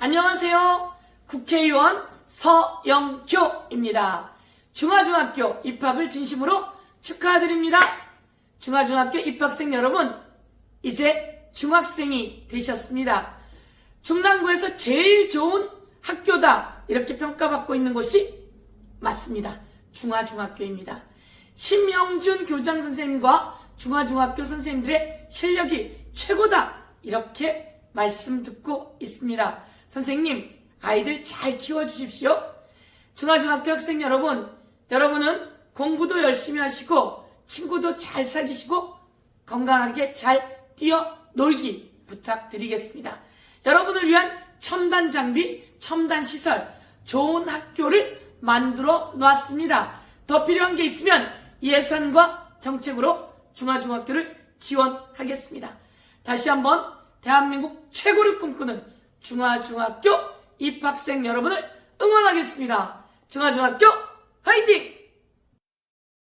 안녕하세요. 국회의원 서영교입니다. 중화중학교 입학을 진심으로 축하드립니다. 중화중학교 입학생 여러분, 이제 중학생이 되셨습니다. 중랑구에서 제일 좋은 학교다. 이렇게 평가받고 있는 곳이 맞습니다. 중화중학교입니다. 심영준 교장 선생님과 중화중학교 선생님들의 실력이 최고다. 이렇게 말씀 듣고 있습니다. 선생님, 아이들 잘 키워주십시오. 중화중학교 학생 여러분, 여러분은 공부도 열심히 하시고, 친구도 잘 사귀시고, 건강하게 잘 뛰어놀기 부탁드리겠습니다. 여러분을 위한 첨단 장비, 첨단 시설, 좋은 학교를 만들어 놨습니다. 더 필요한 게 있으면 예산과 정책으로 중화중학교를 지원하겠습니다. 다시 한번 대한민국 최고를 꿈꾸는 중화중학교 입학생 여러분을 응원하겠습니다. 중화중학교 화이팅!